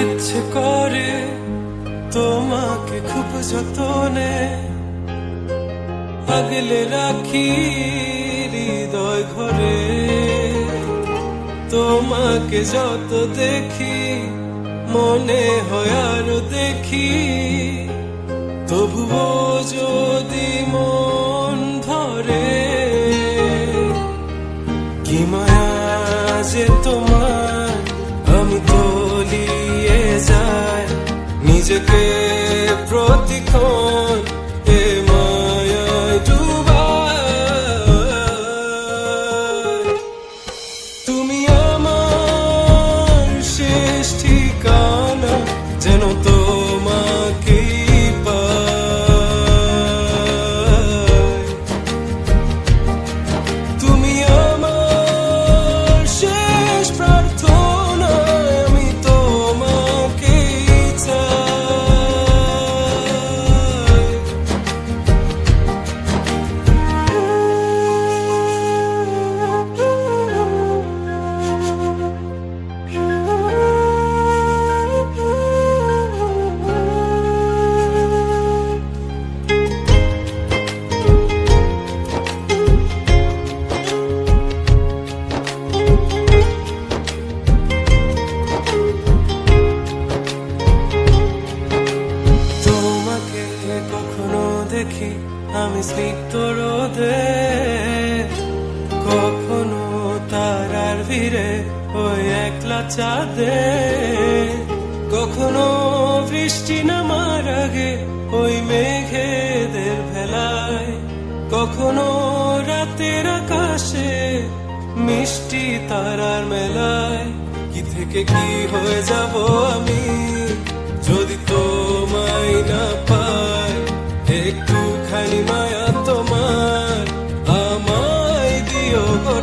ইচ্ছে করে তোমাকে খুব যতনে আগলে রাখি হৃদয় ঘরে। তোমাকে যত দেখি, মনে হয় আর দেখি। তবুও যদি মন ধরে, কি মায়া যে তোমার যাই নিজেকে প্রতিক্ষণ আমি স্নিগ্ধ রোদে, কখনো তারার ভিড়ে ওই একলা চাঁদে, কখনো বৃষ্টি নামার আগে ওই মেঘেদের ভেলায়, কখনো রাতের আকাশে মিষ্টি তারার মেলায়, কি থেকে কি হয়ে যাব আমি? যদি পাই yoga